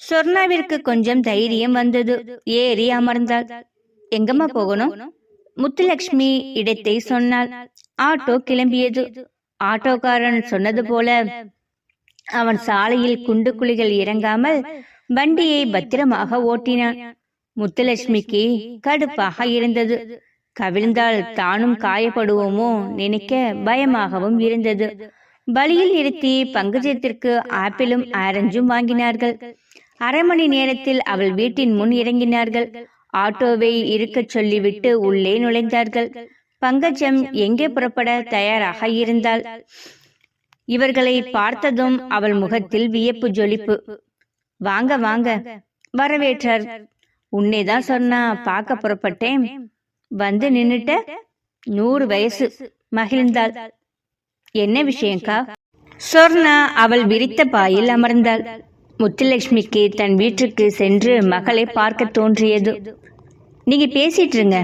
சொர்ணாவிற்கு கொஞ்சம் தைரியம் வந்தது. ஏறி அமர்ந்தாள். எங்கம்மா போகணும்? முத்துலட்சுமி இடத்தை சொன்னாள். ஆட்டோ கிளம்பியது. ஆட்டோக்காரன் சொன்னது போல. அவன் சாலையில் குண்டு குழிகள் இறங்காமல் வண்டியை பத்திரமாக ஓட்டினான். முத்துலட்சுமிக்கு கடுப்பாக இருந்தது. கவிழ்ந்தால் தானும் காயப்படுவோமோ? நினைக்க பயமாகவும் இருந்தது. வழியில் நிறுத்தி பங்கஜத்திற்கு ஆப்பிளும் ஆரஞ்சும் வாங்கினார்கள். அரை மணி நேரத்தில் அவள் வீட்டின் முன் இறங்கினார்கள். ஆட்டோவை இருக்கச் சொல்லிவிட்டு உள்ளே நுழைந்தார்கள். பங்கஜம் எங்கே புறப்பட தயாராக இருந்தாள்? இவர்களை பார்த்ததும் அவள் முகத்தில் வியப்பு ஜொலிப்பு. வாங்க வாங்க வரவேற்றார். உன்னைதான் சொன்னா பார்க்க புறப்பட்டேன். வந்து நின்னுட்ட நூறு வயசு மகிழ்ந்தாள். என்ன விஷயம்க்கா? சொர்ணா அவள் விரித்த பாயில் அமர்ந்தாள். முத்துலட்சுமிக்கு தன் வீட்டுக்கு சென்று மகளை பார்க்க தோன்றியது. நீங்க பேசிட்டு இருங்க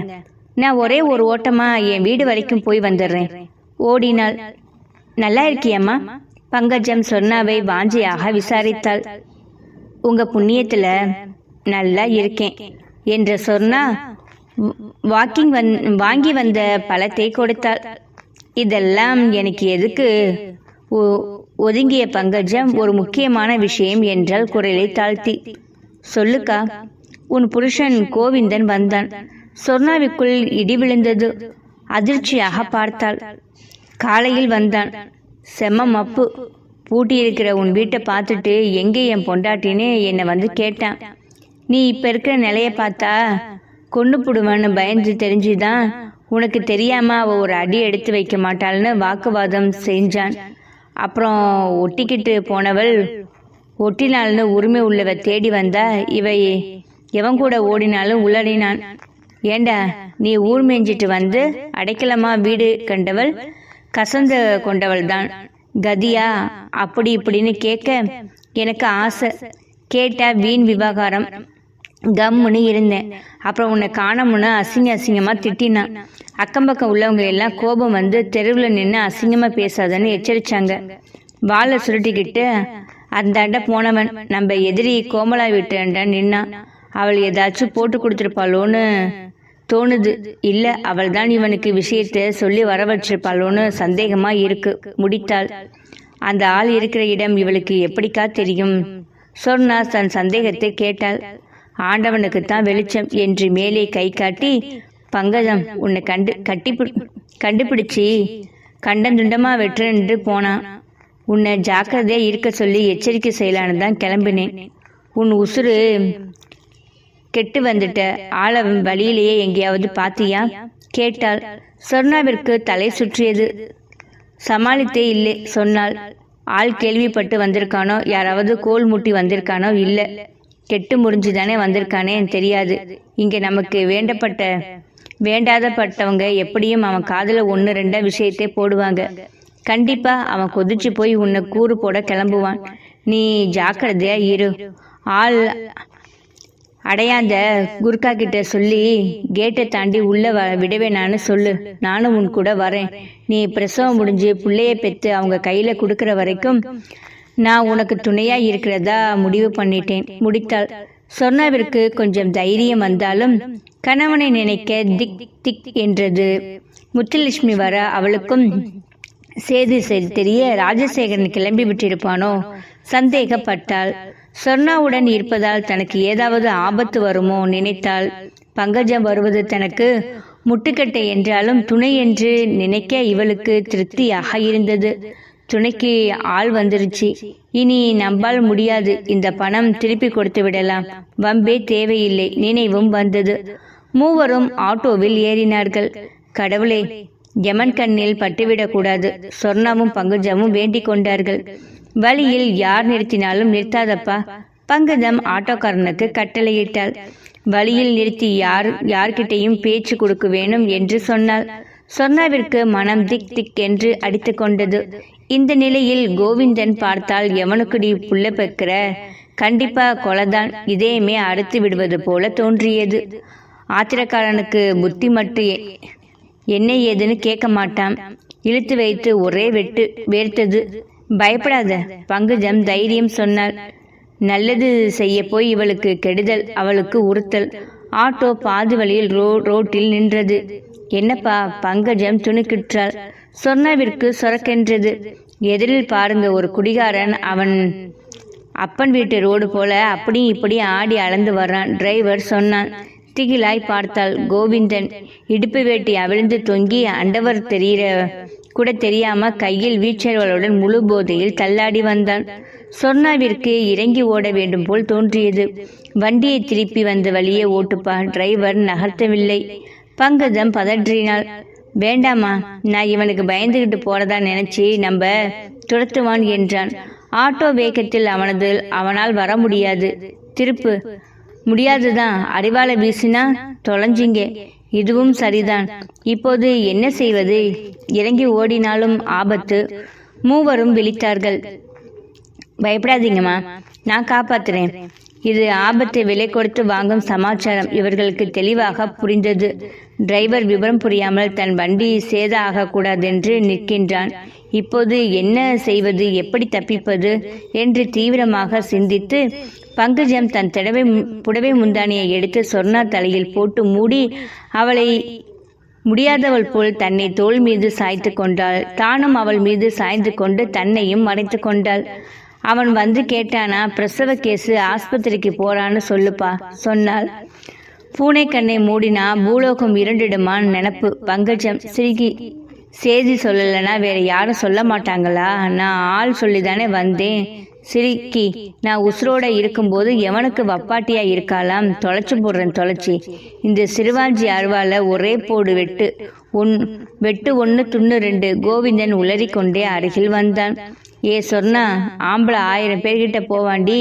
நான் ஒரே ஒரு ஓட்டமா என் வீடு வரைக்கும் போய் வந்துடுறேன். ஓடினாள். நல்லா இருக்கியம்மா. பங்கஜம் சொன்னாவை வாஞ்சியாக விசாரித்தாள். உங்க புண்ணியத்துல நல்லா இருக்கேன். என்று சொன்னா வாக்கிங் வந் வாங்கி வந்த பழத்தை கொடுத்தாள். இதெல்லாம் எனக்கு எதுக்கு? ஒதுங்கிய பங்கஜம் ஒரு முக்கியமான விஷயம் என்றால் குரலை தாழ்த்தி. சொல்லுக்கா உன் புருஷன் கோவிந்தன் வந்தான். சொர்ணாவிற்குள் இடி விழுந்தது. அதிர்ச்சியாக பார்த்தாள். காலையில் வந்தான். செம்ம மப்பு. பூட்டியிருக்கிற உன் வீட்டை பார்த்துட்டு எங்கே என் பொண்டாட்டின்னு என்னை வந்து கேட்டான். நீ இப்போ இருக்கிற நிலைய பார்த்தா கொண்டு போடுவான்னு பயந்து தெரிஞ்சுதான் உனக்கு தெரியாம அவ ஒரு அடி எடுத்து வைக்க மாட்டாள்னு வாக்குவாதம் செஞ்சான். அப்புறம் ஒட்டிக்கிட்டு போனவள் ஒட்டினாள்னு உரிமை உள்ளவ தேடி வந்தா இவை எவன் கூட ஓடினாலும் உள்ளடினான். ஏண்டா நீ ஊர் மேய்ஞ்சிட்டு வந்து அடைக்கலமா வீடு கண்டவள்? கசந்த கொண்டவள் தான் கதியா அப்படி இப்படின்னு கேட்க எனக்கு ஆசை. கேட்டா வீண் விவகாரம். கம்முன்னு இருந்தேன். அப்புறம் உன்னை காணமுன்னு அசிங்க அசிங்கமாக திட்டினான். அக்கம் பக்கம் உள்ளவங்க எல்லாம் கோபம் வந்து தெருவில் நின்று அசிங்கமாக பேசாதன்னு எச்சரிச்சாங்க. வாழை சுருட்டிக்கிட்டு அந்தாண்ட போனவன் நம்ம எதிரி கோமலா வீட்டாண்ட நின்னான் அவள் ஏதாச்சும் போட்டு கொடுத்துருப்பாளோன்னு தோணுது. இல்லை அவள் தான் இவனுக்கு விஷயத்தை சொல்லி வர வச்சிருப்பாளோன்னு சந்தேகமாக இருக்கு முடித்தாள். அந்த ஆள் இருக்கிற இடம் இவளுக்கு எப்படிக்கா தெரியும்? சொன்னா தன் சந்தேகத்தை கேட்டாள். ஆண்டவனுக்கு தான் வெளிச்சம் என்று மேலே கை காட்டி பங்கஜம் உன்னை கண்டு கட்டிப்பிடி கண்டுபிடிச்சி கண்டந்துண்டமா வெட்டுறேன்ட்டு போனான் உன்னை ஜாக்கிரதையா இருக்க சொல்லி எச்சரிக்கை செய்யலான்னு தான் கிளம்பினேன். உன் உசுறு கெட்டு வந்துட்ட ஆள வழியிலேயே எங்கேயாவது பாத்தியா? கேட்டாள். சொர்ணாவிற்கு தலை சுற்றியது. சமாளித்தே இல்லை சொன்னாள். ஆள் கேள்விப்பட்டு வந்திருக்கானோ? யாராவது கோல் முட்டி வந்திருக்கானோ? இல்லை. கெட்டு முறிஞ்சு தானே வந்திருக்கானே? தெரியாது. இங்கே நமக்கு வேண்டப்பட்ட வேண்டாதப்பட்டவங்க எப்படியும் அவன் காதில் ஒன்று ரெண்டா விஷயத்தை போடுவாங்க. கண்டிப்பா அவன் கொதிச்சு போய் உன்னை கூறு போட கிளம்புவான். நீ ஜாக்கிரதையா இரு. ஆள் அடையாந்த குர்கா கிட்ட சொல்லி கேட்டை தாண்டி உள்ள வ விடவேனான்னு சொல்லு. நானும் உன் கூட வரேன். நீ பிரசவம் முடிஞ்சு பிள்ளைய பெற்று அவங்க கையில கொடுக்கற வரைக்கும் நான் உனக்கு துணையா இருக்கிறதா முடிவு பண்ணிட்டேன். முடித்தாள். சொர்ணாவிற்கு கொஞ்சம் தைரியம் வந்தாலும் கணவனை நினைக்க திக் திக் என்றது. முத்துலட்சுமி வர அவளுக்கும் சேதி செய்தி தெரிய ராஜசேகரன் கிளம்பி விட்டிருப்பானோ? சந்தேகப்பட்டாள். சொர்ணாவுடன் இருப்பதால் தனக்கு ஏதாவது ஆபத்து வருமோ நினைத்தாள். பங்கஜம் வருவது தனக்கு முட்டுக்கட்டை என்றாலும் துணை என்று நினைக்க இவளுக்கு திருப்தியாக இருந்தது. துணைக்கு ஆள் வந்துருச்சு. இனி நம்பால் முடியாது. இந்த பணம் திருப்பி கொடுத்து விடலாம். வம்பே தேவையில்லை. நினைவும் வந்தது. மூவரும் ஆட்டோவில் ஏறினார்கள். கடவுளே யமன் கண்ணில் பட்டுவிடக்கூடாது. சொர்ணாவும் பங்குஜமும் வேண்டிக் கொண்டார்கள். வழியில் யார் நிறுத்தினாலும் நிறுத்தாதப்பா. பங்கஜம் ஆட்டோக்காரனுக்கு கட்டளையிட்டாள். வழியில் நிறுத்தி யார் யார்கிட்டையும் பேச்சு கொடுக்க வேணும் என்று சொன்னாள். சொர்ணாவிற்கு மனம் திக் திக் என்று அடித்து கொண்டது இந்த நிலையில் கோவிந்தன் பார்த்தால் எவனுக்குடி புள்ள பெக்கிற கண்டிப்பா கொலைதான். இதயமே அறுத்து விடுவது போல தோன்றியது. ஆத்திரக்காரனுக்கு புத்தி மட்டும் என்ன ஏதுன்னு கேட்க மாட்டான். இழுத்து வைத்து ஒரே வெட்டு வேர்த்தது. பயப்படாத பங்குஜம் தைரியம் சொன்னாள். நல்லது செய்ய போய் இவளுக்கு கெடுதல் அவளுக்கு உறுத்தல். ஆட்டோ பாதி வழியில் ரோ ரோட்டில் நின்றது. என்னப்பா பங்கஜம் துணுக்கிற்றாள். சொர்ணாவிற்கு சொரக்கென்றது. எதிரில் பாருங்க ஒரு குடிகாரன் அவன் அப்பன் வீட்டு ரோடு போல அப்படி இப்படி ஆடி அளந்து வர்றான். டிரைவர் சொன்னான் திகிலாய் பார்த்தாள் கோவிந்தன் இடுப்பு வேட்டி அவிழ்ந்து தொங்கி அண்டவர் தெரிகிற கூட தெரியாம கையில் வீச்சர்களுடன் முழு போதையில் தள்ளாடி வந்தான். சொர்ணாவிற்கு இறங்கி ஓட வேண்டும் போல் தோன்றியது. வண்டியை திருப்பி வந்த வழியே ஓட்டுப்பா டிரைவர் நகர்த்தவில்லை. பங்கஜம் பதற்றினாள். வேண்டாமா நான் இவனுக்கு பயந்துகிட்டு போறதா நினைச்சு நம்ம துரத்துவான் என்றான். ஆட்டோ வேகத்தில் அவனது அவனால் வர முடியாது. திருப்பு முடியாதுதான். அறிவால வீசினா தொலைஞ்சிங்க. இதுவும் சரிதான். இப்போது என்ன செய்வது? இறங்கி ஓடினாலும் ஆபத்து. மூவரும் விழித்தார்கள். பயப்படாதீங்கம்மா. நான் காப்பாத்துறேன். இது ஆபத்தை விலை கொடுத்து வாங்கும் சமாச்சாரம். இவர்களுக்கு தெளிவாக புரிந்தது. டிரைவர் விவரம் புரியாமல் தன் வண்டி சேத ஆகக்கூடாதென்று நிற்கின்றான். இப்போது என்ன செய்வது? எப்படி தப்பிப்பது? என்று தீவிரமாக சிந்தித்து பங்கஜம் தன் தடவை புடவை முந்தானியை எடுத்து சொர்ணா தலையில் போட்டு மூடி அவளை முடியாதவள் போல் தன்னை தோள் மீது சாய்த்து கொண்டாள். தானும் அவள் மீது சாய்ந்து கொண்டு தன்னையும் மறைத்து கொண்டாள். அவன் வந்து கேட்டானா பிரசவ கேஸு ஆஸ்பத்திரிக்கு போறான்னு சொல்லுப்பா சொன்னாள். பூனை கண்ணை மூடினா பூலோகம் இரண்டிடுமான் நினப்பு பங்கஜம் சிரிக்கி. செய்தி சொல்லலைன்னா வேற யாரும் சொல்ல மாட்டாங்களா? நான் ஆள் சொல்லி தானே வந்தேன். சிரிக்கி நான் உசுரோட இருக்கும்போது எவனுக்கு வப்பாட்டியா இருக்காளாம்? தொலைச்சு போடுறேன் தொலைச்சி. இந்த சிறுவாஞ்சி அருவால ஒரே போடு வெட்டு. ஒன் வெட்டு ஒன்று துண்ணு ரெண்டு. கோவிந்தன் உளறிக்கொண்டே அருகில் வந்தான். ஏ சொன்னா ஆம்பளை ஆயிரம் பேர்கிட்ட போவாண்டி.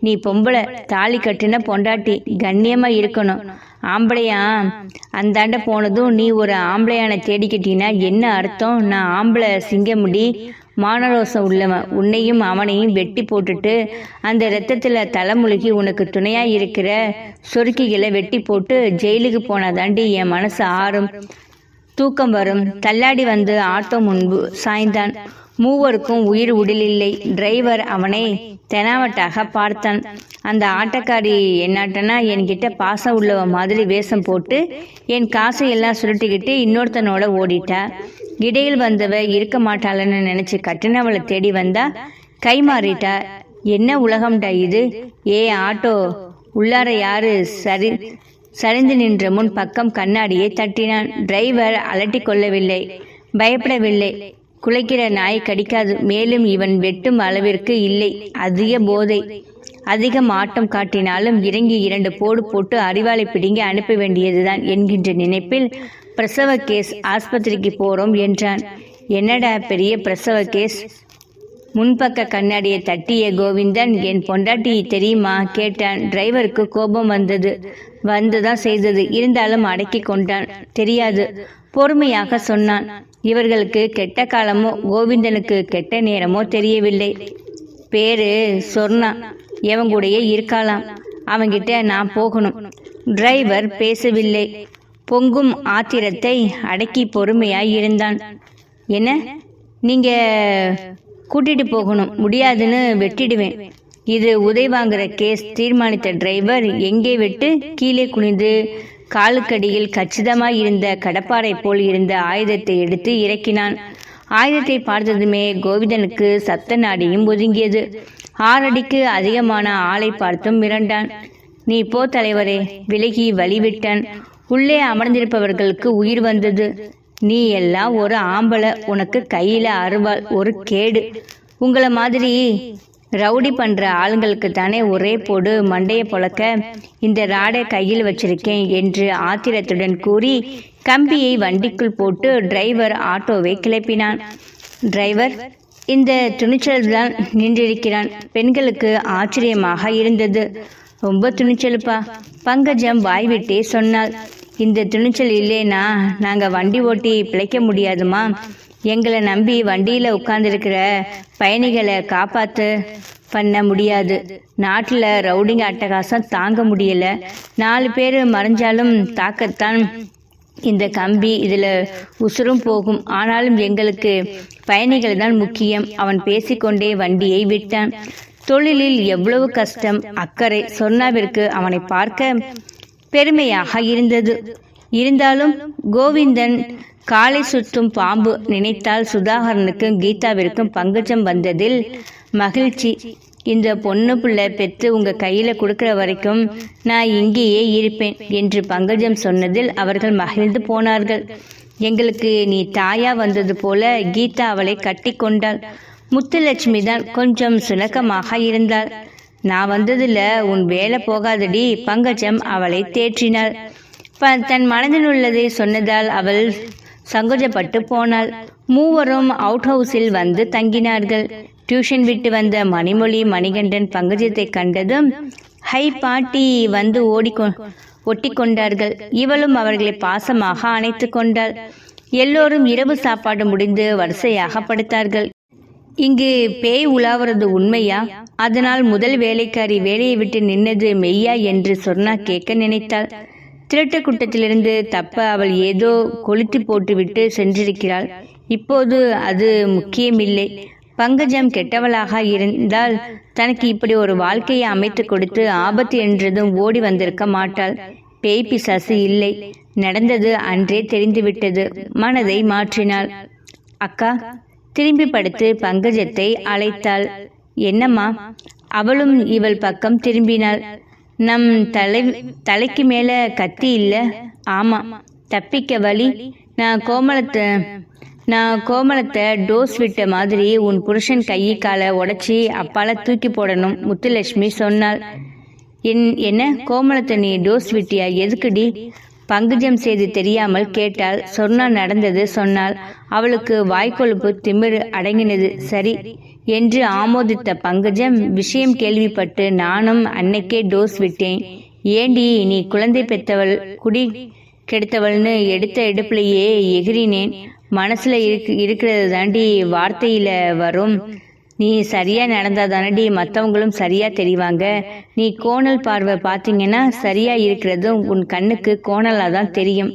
நீ பொம்பளை தாலி கட்டின பொண்டாட்டி கண்ணியமா இருக்கணும். ஆம்பளையா? அந்தாண்ட போனதும் நீ ஒரு ஆம்பளையான தேடிக்கிட்டீங்கன்னா என்ன அர்த்தம்? நான் ஆம்பளை சிங்கமுடி. மானரோசம் உள்ளவன் உன்னையும் அவனையும் வெட்டி போட்டுட்டு அந்த ரத்தத்தில் தலைமுழுகி உனக்கு துணையாக இருக்கிற சொருக்கிகளை வெட்டி போட்டு ஜெயிலுக்கு போனாதாண்டி என் மனசு ஆறும் தூக்கம் வரும். தள்ளாடி வந்து ஆட்டோ முன்பு சாய்ந்தான். மூவருக்கும் உயிர் உடலில்லை. டிரைவர் அவனை தெனாவட்டாக பார்த்தான். அந்த ஆட்டக்காரி என்னாட்டனா என்கிட்ட பாசம் உள்ளவ மாதிரி வேஷம் போட்டு என் காசை எல்லாம் சுருட்டிக்கிட்டு இன்னொருத்தனோட ஓடிட்டா. இடையில் வந்தவ இருக்க மாட்டாளன்னு நினைச்சு கட்டினவளை தேடி வந்தா கை மாறிட்டா? என்ன உலகம்டா இது? ஏ ஆட்டோ உள்ளார யாரு? சரி சரிந்து நின்ற முன் பக்கம் கண்ணாடியை தட்டினான். டிரைவர் அலட்டி கொள்ளவில்லை. பயப்படவில்லை. குலைக்கிற நாய் கடிக்காது. மேலும் இவன் வெட்டும் அளவிற்கு இல்லை. அதிக போதை. அதிகம் ஆட்டம் காட்டினாலும் இறங்கி இரண்டு போடு போட்டு அறிவாளை பிடுங்கி அனுப்ப வேண்டியதுதான் என்கின்ற நினைப்பில் பிரசவ கேஸ் ஆஸ்பத்திரிக்கு போறோம் என்றான். என்னடா பெரிய பிரசவ கேஸ்? முன்பக்க கண்ணாடியை தட்டிய கோவிந்தன் என் பொண்டாட்டி தெரியுமா? கேட்டான். டிரைவருக்கு கோபம் வந்தது. வந்துதான் செய்தது. இருந்தாலும் அடக்கி கொண்டான். தெரியாது. பொறுமையாக சொன்னான். இவர்களுக்கு கெட்ட காலமோ கோவிந்தனுக்கு கெட்ட நேரமோ தெரியவில்லை. பேரு சொர்ணா. எவன் கூடயே இருக்காளாம். அவங்கிட்ட நான் போகணும். டிரைவர் பேசவில்லை. பொங்கும் ஆத்திரத்தை அடக்கி பொறுமையாய் இருந்தான். என்ன? நீங்க கூட்டிட்டு போகணும். முடியாதுன்னு வெட்டிடுவேன். இது உதை வாங்குற கேஸ் தீர்மானித்த டிரைவர் எங்கே விட்டு கீழே குனிந்து காலுக்கடியில் கச்சிதமாய் இருந்த கடப்பாறை போல் இருந்த ஆயுதத்தை எடுத்து இறக்கினான். ஆயுதத்தை பார்த்ததுமே கோவிந்தனுக்கு சத்த நாடியும் ஒதுங்கியது. ஆறடிக்கு அதிகமான ஆளை பார்த்தும் மிரண்டான். நீ போ தலைவரே விலகி வழிவிட்டான். உள்ளே அமர்ந்திருப்பவர்களுக்கு உயிர் வந்தது. நீ எல்லாம் ஒரு ஆம்பளை. உனக்கு கையில அருவாள் ஒரு கேடு. உங்களை மாதிரி ரவுடி பண்ற ஆளுங்களுக்கு தானே ஒரே போடு மண்டைய பொழக்க. இந்த ராடை கையில் வச்சிருக்கேன் என்று ஆத்திரத்துடன் கூறி கம்பியை வண்டிக்குள் போட்டு டிரைவர் ஆட்டோவை கிளப்பினான். டிரைவர் இந்த துணிச்சல் தான் நின்றிருக்கிறான். பெண்களுக்கு ஆச்சரியமாக இருந்தது. ரொம்ப துணிச்சலுப்பா. பங்கஜம் வாய்விட்டே சொன்னாள். இந்த துணிச்சல் இல்லைனா நாங்கள் வண்டி ஓட்டி பிழைக்க முடியாதுமா எங்களை நம்பி வண்டியில் உட்கார்ந்துருக்கிற பயணிகளை காப்பாற்று பண்ண முடியாது. நாட்டில் ரவுடிங்க அட்டகாசம் தாங்க முடியல. நாலு பேர் மறைஞ்சாலும் தாக்கத்தான் இந்த கம்பி இதில் உசுரும் போகும். ஆனாலும் எங்களுக்கு பயணிகள் தான் முக்கியம். அவன் பேசிக்கொண்டே வண்டியை விட்டான். தொழிலில் எவ்வளவு கஷ்டம் அக்கறை சொன்னாவிற்கு அவனை பார்க்க பெருமையாக இருந்தது. இருந்தாலும் கோவிந்தன் காலை சுற்றும் பாம்பு நினைத்தால் சுதாகரனுக்கும் கீதாவிற்கும் பங்குச்சம் வந்ததில் மகிழ்ச்சி. இந்த பொண்ணு பிள்ளை பெற்று உங்க கையில கொடுக்கிற வரைக்கும் நான் இங்கேயே இருப்பேன் என்று பங்கஜம் சொன்னதில் அவர்கள் மகிழ்ந்து போனார்கள். எங்களுக்கு நீ தாயா வந்தது போல கீதா அவளை கட்டி கொண்டாள். முத்துலட்சுமி தான் கொஞ்சம் சுணக்கமாக இருந்தாள். நான் வந்ததில் உன் வேலை போகாதடி பங்கஜம் அவளை தேற்றினாள். ப- தன் மனதில் உள்ளதை சொன்னதால் அவள் சங்கோஜப்பட்டு போனாள். மூவரும் அவுட் ஹவுஸில் வந்து தங்கினார்கள். டியூஷன் விட்டு வந்த மணிமொழி மணிகண்டன் பங்கஜத்தை கண்டதும் ஹை பாட்டி வந்து ஓடிக்கொ ஒட்டி கொண்டார்கள். இவளும் அவர்களை பாசமாக அணைத்து கொண்டாள். எல்லோரும் இரவு சாப்பாடு முடிந்து வரிசையாக படுத்தார்கள். இங்கு பேய் உலாவது உண்மையா? அதனால் முதல் வேலைக்காரி வேலையை விட்டு நின்னது மெய்யா என்று சொன்னா கேட்க நினைத்தாள். திருட்டு குட்டத்திலிருந்து தப்ப அவள் ஏதோ கொளுத்தி போட்டுவிட்டு சென்றிருக்கிறாள். இப்போது அது முக்கியமில்லை. பங்கஜம் கெட்டவளாக இருந்தால் தனக்கு இப்படி ஒரு வாழ்க்கையை அமைத்து கொடுத்து ஆபத்து என்றதும் ஓடி வந்திருக்க மாட்டாள். பேய் பிசாசு இல்லை. நடந்தது அன்றே தெரிந்துவிட்டது. மனதை மாற்றினாள். அக்கா திரும்பி படுத்து பங்கஜத்தை அழைத்தாள். என்னம்மா அவளும் இவள் பக்கம் திரும்பினாள். நம் தலை தலைக்கு மேல கத்தி இல்ல? ஆமா தப்பிக்க வழி நான் கோமலத்தை நான் கோமலத்தை டோஸ் விட்ட மாதிரி உன் புருஷன் கையை காலை உடச்சி அப்பால தூக்கி போடணும் முத்துலட்சுமி சொன்னாள். என் என்ன கோமலத்தை நீ டோஸ் விட்டியா? எதுக்குடி? பங்குஜம் செய்து தெரியாமல் கேட்டாள் சொன்னா நடந்தது சொன்னாள் அவளுக்கு வாய்க்கொழுப்பு திமிரு அடங்கினது சரி என்று ஆமோதித்த பங்கஜம் விஷயம் கேள்விப்பட்டு நானும் அன்னைக்கே டோஸ் விட்டேன். ஏண்டி நீ குழந்தை பெற்றவள் குடி கெடுத்தவள்னு எடுத்த எடுப்புலையே எகிறினேன் மனசுல இருக்கு இருக்கிறது தாண்டி வார்த்தையில வரும். நீ சரியா நடந்தா தானடி மற்றவங்களும் சரியா தெரிவாங்க. நீ கோணல் பார்வை பார்த்தீங்கன்னா சரியா இருக்கிறதும் உன் கண்ணுக்கு கோணலாக தான் தெரியும்.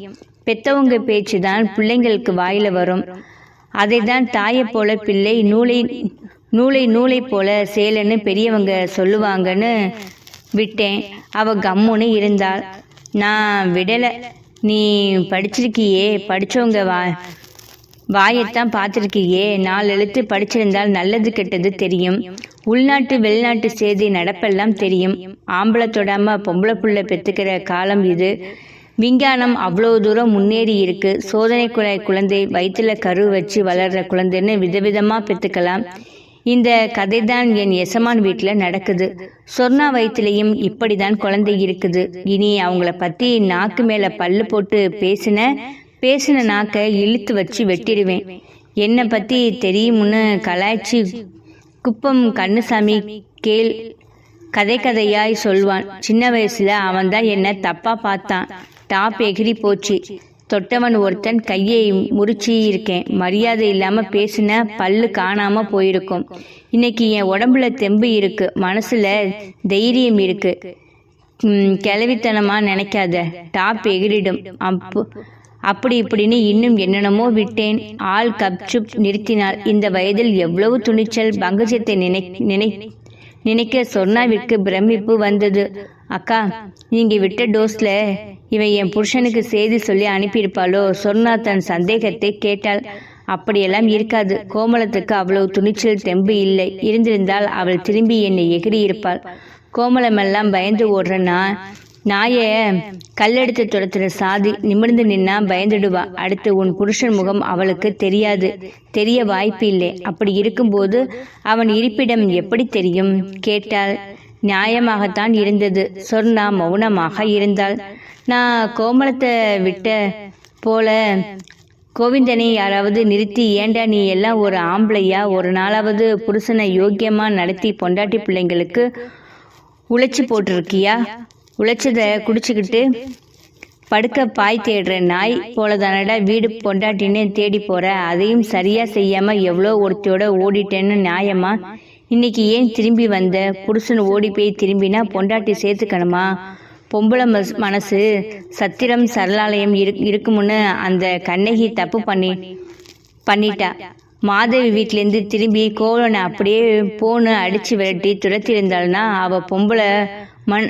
பெத்தவங்க பேச்சு தான் பிள்ளைங்களுக்கு வாயில வரும். அதை தான் தாயை போல பிள்ளை நூலை நூலை நூலை போல சேலன்னு பெரியவங்க சொல்லுவாங்கன்னு விட்டேன். அவ கம்முன்னு இருந்தாள். நான் விடலை. நீ படிச்சிருக்கியே படித்தவங்க வா வாயைத்தான் பார்த்துருக்கியே நாலு எழுத்து படிச்சிருந்தால் நல்லது கெட்டது தெரியும். உள்நாட்டு வெளிநாட்டு செய்தி நடப்பெல்லாம் தெரியும். ஆம்பளை தொடாம பொம்பளை புள்ள பெத்துக்கிற காலம் இது. விஞ்ஞானம் அவ்வளோ தூரம் முன்னேறி இருக்கு. சோதனை குழாய் குழந்தை வயிற்றுல கரு வச்சு வளர்ற குழந்தைன்னு விதவிதமா பெத்துக்கலாம். இந்த கதை தான் என் எசமான் வீட்டில் நடக்குது. சொர்ணா வயிற்றுலையும் இப்படிதான் குழந்தை இருக்குது. இனி அவங்கள பத்தி நாக்கு மேல பல்லு போட்டு பேசின பேசின நாக்கை இழுத்து வச்சு வெட்டிடுவேன். என்னை பற்றி தெரியும்னு கலாய்ச்சி குப்பம் கண்ணுசாமி கேள் கதை கதையாய் சொல்வான். சின்ன வயசுல அவன் தான் என்ன தப்பா பார்த்தான். டாப் எகிரி போச்சு. தொட்டவன் ஒருத்தன் கையை முறிச்சி இருக்கேன். மரியாதை இல்லாம பேசின பல்லு காணாம போயிருக்கும். இன்னைக்கு என் உடம்புல தெம்பு இருக்கு. மனசுல தைரியம் இருக்கு. கிளவித்தனமா நினைக்காத. டாப் எகிரிடும். அப்போ அப்படி இப்படின்னு இன்னும் என்னென்னமோ விட்டேன். ஆள் கப்சுப் நிறுத்தினாள் இந்த வயதில் எவ்வளவு துணிச்சல் பங்கஜத்தை நினை நினை நினைக்க சொர்ணாவிற்கு பிரமிப்பு வந்தது. அக்கா நீங்க விட்ட டோஸ்ல இவன் என் புருஷனுக்கு செய்தி சொல்லி அனுப்பியிருப்பாளோ? சொர்ணா தன் சந்தேகத்தை கேட்டாள். அப்படியெல்லாம் இருக்காது. கோமலத்துக்கு அவ்வளவு துணிச்சல் தெம்பு இல்லை. இருந்திருந்தால் அவள் திரும்பி என்னை எகிரி இருப்பாள் கோமலமெல்லாம் பயந்து ஓடுறனா நாயே கல்லெடுத்து துரத்துற சாதி நிமிர்ந்து நின்னா பயந்துடுவா. அடுத்து உன் புருஷன் முகம் அவளுக்கு தெரியாது. தெரிய வாய்ப்பு இல்லை அப்படி இருக்கும்போது அவன் இருப்பிடம் எப்படி தெரியும்? கேட்டாள். நியாயமாகத்தான் இருந்தது. சொர்ணா மௌனமாக இருந்தாள். நான் கோமலத்தை விட்ட போல கோவிந்தனை யாராவது நிறுத்தி ஏண்டா நீ எல்லாம் ஒரு ஆம்பளையா? ஒரு நாளாவது புருஷனை யோக்கியமா நடத்தி பொண்டாட்டி பிள்ளைங்களுக்கு உழைச்சி போட்டிருக்கியா? உழைச்சதை குடிச்சுக்கிட்டு படுக்க பாய் தேடுற நாய் போல தானடா வீடு பொண்டாட்டின்னு தேடி போற. அதையும் சரியா செய்யாம எவ்வளோ ஒருத்தியோட ஓடிட்டேன்னு நியாயமா? இன்னைக்கு ஏன் திரும்பி வந்த புருஷன் ஓடி போய் திரும்பினா பொண்டாட்டி சேர்த்துக்கணுமா? பொம்பளை மஸ் மனசு சத்திரம் சரளாலயம் இரு இருக்குமுன்னு அந்த கண்ணகி தப்பு பண்ணி பண்ணிட்டா. மாதவி வீட்டிலேருந்து திரும்பி கோவலனை அப்படியே போன்னு அடிச்சு விரட்டி துரத்தியிருந்தாள்னா அவ பொம்பளை மண்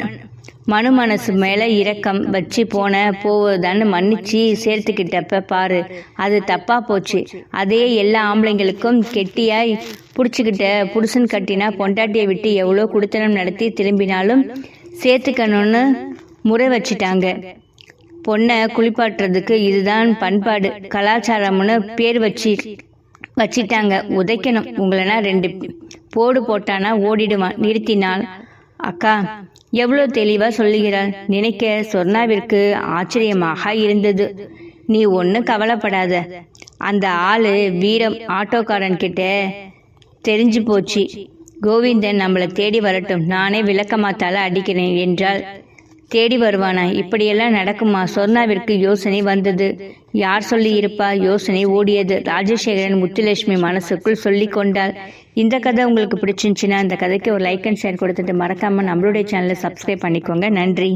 மனு மனசு மேலே இரக்கம் வச்சு போன போவதான்னு மன்னிச்சு சேர்த்துக்கிட்டப்ப பாரு. அது தப்பா போச்சு. அதே எல்லா ஆம்பளைங்களுக்கும் கெட்டியாய் பிடிச்சிக்கிட்ட புருஷன் கட்டினா பொண்டாட்டியை விட்டு எவ்வளோ குடுத்தனம் நடத்தி திரும்பினாலும் சேர்த்துக்கணும்னு முறை வச்சிட்டாங்க. பொண்ணை குளிப்பாட்டுறதுக்கு இதுதான் பண்பாடு. கலாச்சாரம்னு பேர் வச்சு வச்சிட்டாங்க. உதைக்கணும். உங்களனா ரெண்டு போடு போட்டானா ஓடிடுவான். நிறுத்தினால் அக்கா எவ்வளோ தெளிவா சொல்லுகிறாள்? நினைக்க சொர்ணாவிற்கு ஆச்சரியமாக இருந்தது. நீ ஒன்றும் கவலைப்படாத. அந்த ஆளு வீரம் ஆட்டோக்காரன் கிட்ட தெரிஞ்சு போச்சு. கோவிந்தன் நம்மளை தேடி வரட்டும். நானே விளக்கமாத்தால அடிக்கிறேன் என்றால் தேடி வருவானா? இப்படியெல்லாம் நடக்குமா? சொர்ணாவிற்கு யோசனை வந்தது. யார் சொல்லி இருப்பா யோசனை ஓடியது. ராஜசேகரன் முத்துலட்சுமி மனசுக்குள் சொல்லி கொண்டாள் இந்த கதை உங்களுக்கு பிடிச்சிருந்துச்சுன்னா இந்த கதைக்கு ஒரு லைக் அண்ட் ஷேர் கொடுத்துட்டு மறக்காம நம்மளுடைய சேனலை சப்ஸ்கிரைப் பண்ணிக்கோங்க. நன்றி.